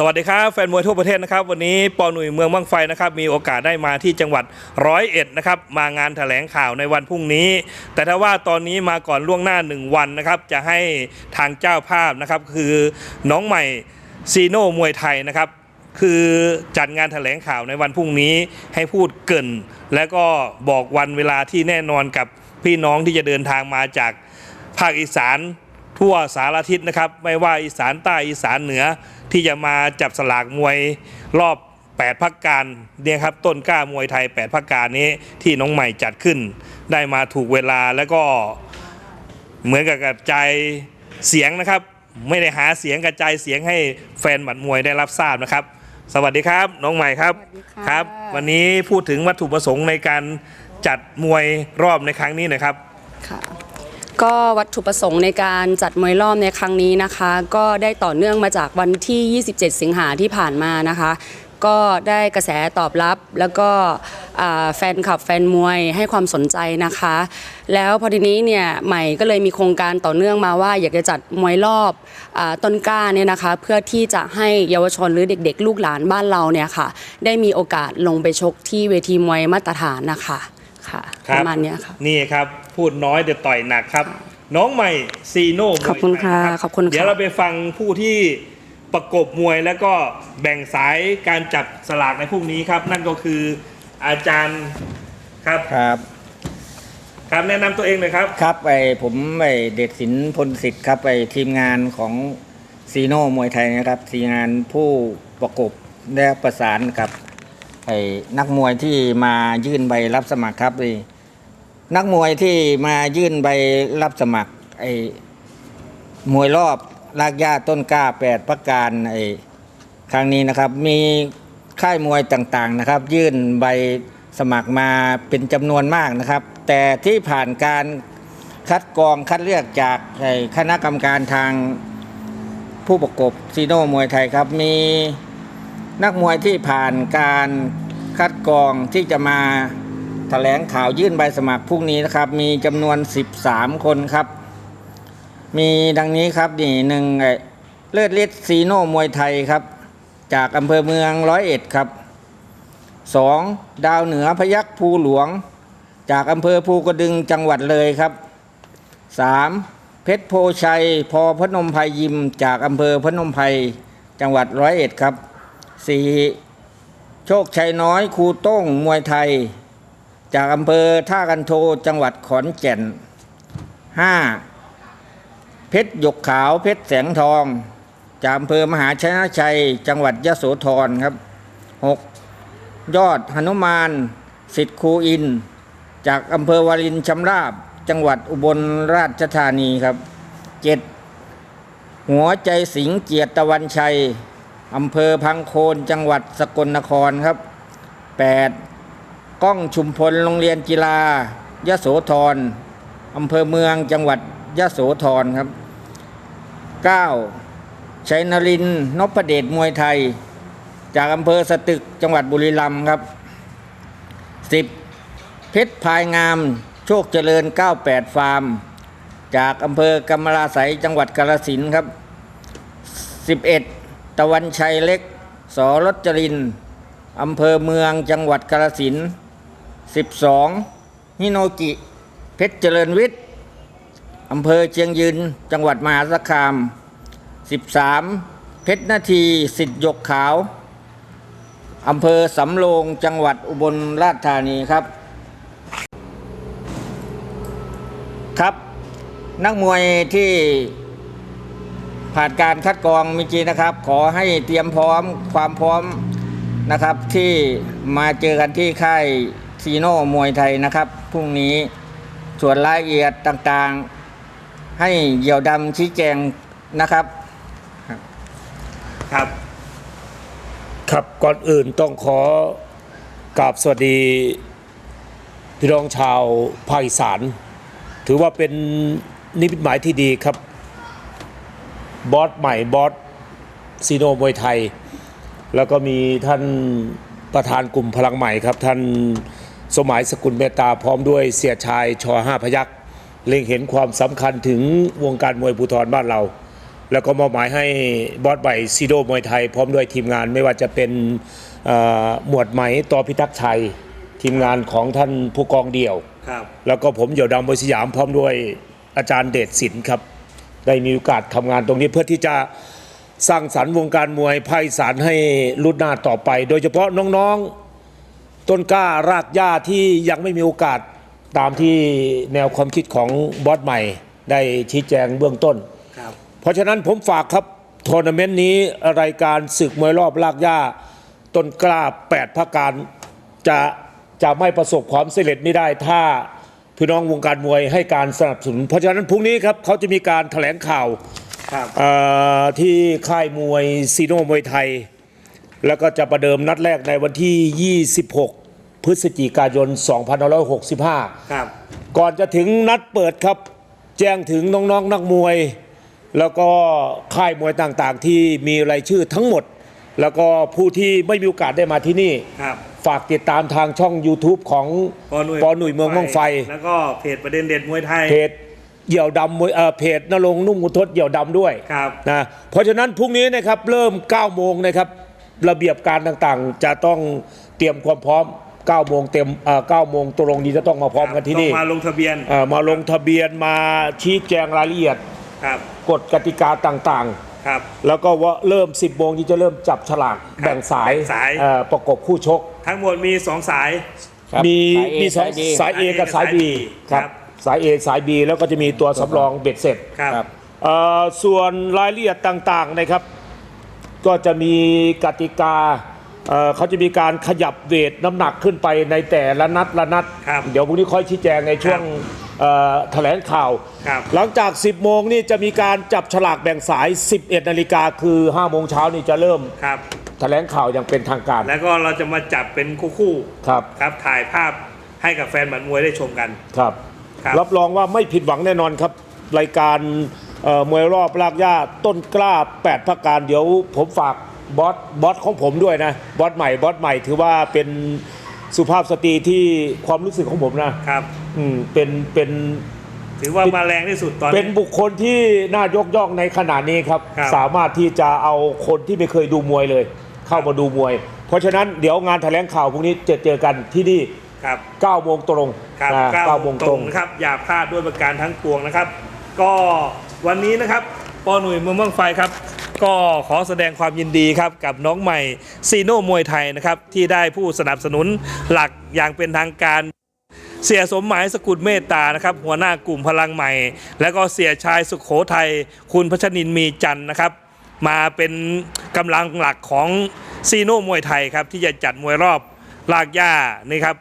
สวัสดีครับแฟนมวยทั่วประเทศนะครับวันนี้ปอหนุ่ยเมืองบ้างไฟนะครับมีโอกาสได้มาที่จังหวัดร้อยเอ็ดนะครับมางานแถลงข่าวในวันพรุ่งนี้ แต่ถ้าว่าตอนนี้มาก่อนล่วงหน้า 1 วันนะครับจะให้ทางเจ้าภาพนะครับคือน้องใหม่ซีโน่มวยไทยนะครับคือจัดงานแถลงข่าวในวันพรุ่งนี้ให้พูดเกิน และก็บอกวันเวลาที่แน่นอนกับพี่น้องที่จะเดินทางมาจากภาคอีสาน ทั่วสารทิศนะครับ ไม่ว่าอีสานใต้อีสานเหนือที่จะมาจับสลากมวยรอบ 8พักการเนี่ยครับต้นกล้ามวยไทย 8พักการนี้ที่น้องใหม่จัดขึ้น ได้มาถูกเวลาแล้วก็เหมือนกับกระจายเสียงนะครับ ไม่ได้หาเสียงกระจายเสียงให้แฟนหมัดมวยได้รับทราบนะครับ สวัสดีครับ น้องใหม่ครับสวัสดีค่ะครับ วันนี้พูดถึงวัตถุประสงค์ในการจัดมวยรอบในครั้งนี้หนะครับค่ะ ก็วัตถุประสงค์ในการจัดมวยรอบในครั้งนี้นะคะ ก็ได้ต่อเนื่องมาจากวันที่ 27 สิงหาที่ผ่านมานะคะ ก็ได้กระแสตอบรับ แล้วก็แฟนคลับแฟนมวยให้ความสนใจนะคะ แล้วพอทีนี้เนี่ยใหม่ก็เลยมีโครงการต่อเนื่องมาว่า อยากจะจัดมวยรอบอต้นกล้าเนี่ยนะคะ เพื่อที่จะให้เยาวชนหรือเด็ก ๆ ลูกหลานบ้านเราเนี่ยค่ะ ได้มีโอกาสลงไปชกที่เวทีมวยมาตรฐานนะคะ ค่ะครัปบระมาณเนี้ยค่ะ นี่ครับ พูดน้อยแต่ต่อยหนักครับ น้องใหม่ซีโน่มวยขอบคุณค่ะไทยรับขอบคุณค่ะ เดี๋ยวเราไปฟังผู้ที่ประกบมวยแล้วก็แบ่งสายการจับสลากในพรุ่งนี้ครับ นั่นก็คืออาจารย์ครับครับครับแนะนำตัวเองเลยครับ ครับไอผมไอเดชศิลป์พลสิทธิ์ครับไอทีมงานของซีโน่มวยไทยนะครับทีมงานผู้ประกบและประสานกับ ไอนักมวยที่มายื่นใบรับสมัครครับไอนักมวยที่มายื่นใบรับสมัครไอ้มวยรอบลากย่าต้นกล้าแปดประการไอครั้งนี้นะครับ มีค่ายมวยต่างๆนะครับ ยื่นใบสมัครมาเป็นจำนวนมากนะครับ แต่ที่ผ่านการคัดกรองคัดเลือกจากคณะกรรมการทางผู้ประกบซีโน่มวยไทยครับมี นักมวยที่ผ่านการคัดกรองที่จะมาแถลงข่าวยื่นใบสมัครพรุ่งนี้นะครับ มีจำนวน 13 คนครับ มีดังนี้ครับนี่หนึ่งไอเลือดฤทธิ์ซีโน่มวยไทยครับ จากอำเภอเมืองร้อยเอ็ดครับสองดาวเหนือพยัคฆ์ภูหลวง จากอำเภอภูกระดึงจังหวัดเลยครับสามเพชรโพชัย พอพนมไพรยิม จากอำเภอพนมไพรจังหวัดร้อยเอ็ดครับ สี่โชคชัยน้อยครูโต้งมวยไทย จากอำเภอท่ากันโทจังหวัดขอนแก่นห้าเพชรหยกขาวเพชรแสงทอง จากอำเภอมหาชนะชัย จังหวัดยโสธรครับ 6. ยอดหนุมานสิทธิครูอิน จากอำเภอวารินชำราบ จังหวัดอุบลราชธานีครับ 7. หัวใจสิงเกียรติตะวันชัย อำเภอพังโคนจังหวัดสกลนครครับ 8. ก้องชุมพลโรงเรียนกีฬายะโสธรอำเภอเมืองจังหวัดยะโสธรครับ 9. ชัยนรินทร์นพเดชมวยไทย จากอำเภอสตึกจังหวัดบุรีรัมย์ครับ 10. เพชรพายงามโชคเจริญ 98 ฟาร์ม จากอำเภอกำมะลาไสยจังหวัดกาฬสินครับ 11. ตะวันชัยเล็ก สรจริน อำเภอเมืองจังหวัดกาฬสินธุ์ 12. ฮิโนกิ เพชรเจริญวิทย์ อำเภอเชียงยืน จังหวัดมหาสารคาม 13. เพชรนาทีสิทธิยกขาว อำเภอสำโรงจังหวัดอุบลราชธานีครับ ครับ นักมวยที่ ผ่านการคัดกรองเมีจีนะครับ ขอให้เตรียมพร้อมความพร้อมนะครับ ที่มาเจอกันที่ค่ายซีโน่มวยไทยนะครับพรุ่งนี้ส่วนรายละเอียดต่างๆ ให้เหยี่ยวดำชี้แจงนะครับครับ ครับก่อนอื่นต้องขอกราบสวัสดี พี่น้องชาวภาคอีสาน ถือว่าเป็นนิมิตหมายที่ดีครับ บอสใหม่บอสซีโนมวยไทย แล้วก็มีท่านประธานกลุ่มพลังใหม่ครับ ท่านสมัยสกุลเมตตาพร้อมด้วยเสียชายชอห้าพยักษ์เล็งเห็นความสำคัญถึงวงการมวยภูธรบ้านเรา แล้วก็มอบหมายให้บอสใบซีโดมวยไทย พร้อมด้วยทีมงานไม่ว่าจะเป็นเอ่อหมวดไหมต่อพิทักษ์ชัย ทีมงานของท่านผู้กองเดี่ยวครับแล้วก็ผมเดี่ยวดำบยสยามพร้อมด้วยอาจารย์เดชศิลป์ครับ ได้มีโอกาสทำงานตรงนี้เพื่อที่จะสร้างสรรค์วงการมวยภาคอีสานให้รุ่นหน้าต่อไป โดยเฉพาะน้องๆ ต้นกล้ารากหญ้าที่ยังไม่มีโอกาสตามที่แนวความคิดของบอสใหม่ ได้ชี้แจงเบื้องต้น ครับ เพราะฉะนั้นผมฝากครับทัวร์นาเมนต์นี้รายการศึกมวยรอบลากหญ้าต้นกล้า8ภาคการจะจะไม่ประสบความสำเร็จไม่ได้ถ้า พี่น้องวงการมวยให้การสนับสนุน เพราะฉะนั้นพรุ่งนี้ครับเขาจะมีการแถลงข่าวครับเอ่อที่ค่ายมวยซีโนมวยไทย แล้วก็จะประเดิมนัดแรกในวันที่ 26 พฤศจิกายน 2565 ครับ ก่อนจะถึงนัดเปิดครับ แจ้งถึงน้องๆนักมวย แล้วก็ค่ายมวยต่างๆ ที่มีรายชื่อทั้งหมด แล้วก็ผู้ที่ไม่มีโอกาสได้มาที่นี่ครับฝากติดตามทางช่อง YouTube ของปอหนุ่ยปอหนุ่ยเมืองม่องไฟ แล้วก็เพจประเด็นเด็ดมวยไทย เพจเหยี่ยวดำมวยเอ่อเพจนรงค์นุ่มมุทศเหยี่ยวดำด้วยครับ นะเพราะฉะนั้นพรุ่งนี้นะครับเริ่ม 9 โมงนะครับ ระเบียบการต่างๆ จะต้องเตรียมความพร้อม 9 โมงเต็มเอ่อ9โมงตรงนี้จะต้องมาพร้อมกันที่นี่ต้องมาลงทะเบียนเอ่อมาลงทะเบียนมาชี้แจงรายละเอียดครับกฎกติกาต่าง ครับๆแล้วก็ว่าเริ่ม 10โมงที่จะเริ่มจับฉลากแบ่งสายแบ่งสาย เอ่อประกบคู่ชก ทั้งหมดมีสองสาย ครับมีสาย A มีสองสาย B สาย A กับสาย B คครัรับ บ สาย A สาย B แล้วก็จะมีตัวสำรองเบ็ดเสร็จครับ ครับ เอ่อส่วนรายละเอียดต่างๆนะครับ ก็จะมีกติกาเอ่อเขาจะมีการขยับเวทน้ำหนักขึ้นไปในแต่ละนัดละนัด ครับเดี๋ยวพรุ่งนี้ค่อยชี้แจงในช่วง เอ่อแถลงข่าว ครับ หลังจาก 10 โมงนี่จะมีการจับฉลากแบ่งสาย 11 นาฬิกาคือ 5 โมงเช้านี่จะเริ่มครับ แถลงข่าวอย่างเป็นทางการ แล้วก็เราจะมาจับเป็นคู่ครับ ๆครับถ่ายภาพให้กับแฟนหมัดมวยได้ชมกัน ครับ ครับ รับรองว่าไม่ผิดหวังแน่นอนครับ รายการเอ่อมวยรอบลากย่าต้นกล้า8ภาคการเดี๋ยวผมฝากบอสบอสของผมด้วยนะ บอสใหม่บอสใหม่ถือว่าเป็น สุภาพสตรีที่ความรู้สึกของผมนะครับ อืมเป็นเป็นถือว่ามาแรงที่สุดตอนเป็นนี้ บุคคลที่น่ายกย่องในขณะนี้ครับ ครับ สามารถที่จะเอาคนที่ไม่เคยดูมวยเลย เข้ามาดูมวย เพราะฉะนั้นเดี๋ยวงานแถลงข่าวพรุ่งนี้จะเจอกันที่นี่ครับ9โมงตรงครับนะก้าว9โมงตตรรงงนะครับอย่าพลาดด้วยประการทั้งปวงนะครับ ก็วันนี้นะครับปอหนุ่ยเมืองเมืองไฟครับ ก็ขอแสดงความยินดีครับกับน้องใหม่ซีโน่มวยไทยนะครับที่ได้ผู้สนับสนุนหลักอย่างเป็นทางการเสียสมหมายสกุลเมตตานะครับหัวหน้ากลุ่มพลังใหม่ แล้วก็เสียชายสุขโขทัยคุณพัชนินมีจันนะครับ มาเป็นกำลังหลักของซีโน่มวยไทยครับที่จะจัดมวยรอบลากย่านี่ครับ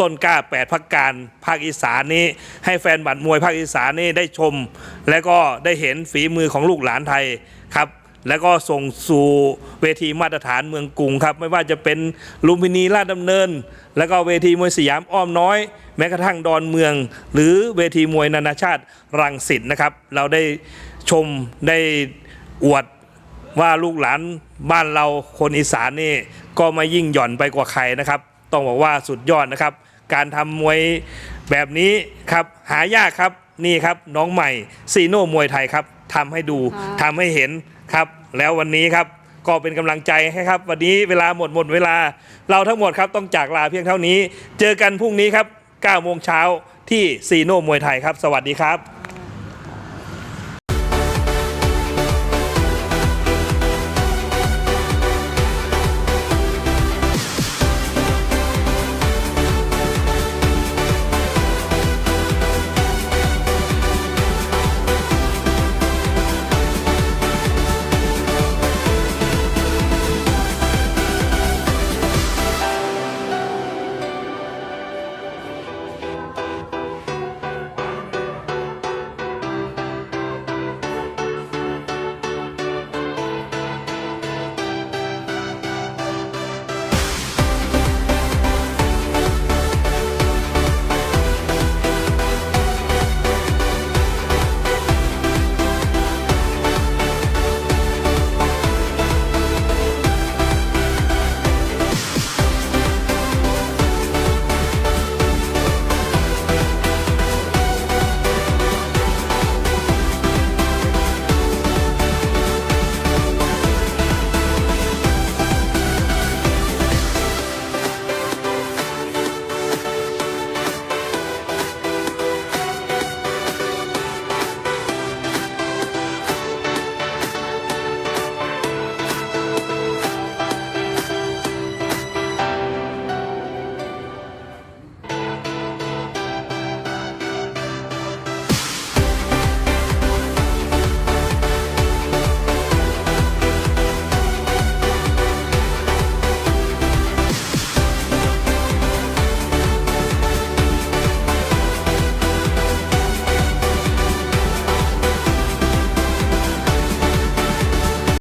ต้นกล้า 8พักการภาคอีสานนี้ ให้แฟนบัตรมวยภาคอีสานนี่ได้ชม และก็ได้เห็นฝีมือของลูกหลานไทยครับ แล้วก็ส่งสู่เวทีมาตรฐานเมืองกรุงครับ ไม่ว่าจะเป็นลุมพินีลาดดำเนิน แล้วก็เวทีมวยสยามอ้อมน้อย แม้กระทั่งดอนเมือง หรือเวทีมวยนานาชาติรังสิตนะครับ เราได้ชมได้อวดว่าลูกหลานบ้านเราคนอีสานนี่ก็ไม่ยิ่งหย่อนไปกว่าใครนะครับ ต้องบอกว่าสุดยอดนะครับ การทำมวยแบบนี้ครับหายากครับนี่ครับน้องใหม่ซีโน่มวยไทยครับทำให้ดูค่ะทำให้เห็นครับ แล้ววันนี้ครับก็เป็นกำลังใจให้ครับ วันนี้เวลาหมดหมดเวลา เราทั้งหมดครับต้องจากลาเพียงเท่านี้ เจอกันพรุ่งนี้ครับ9โมงเช้าที่ซีโน่มวยไทยครับ สวัสดีครับ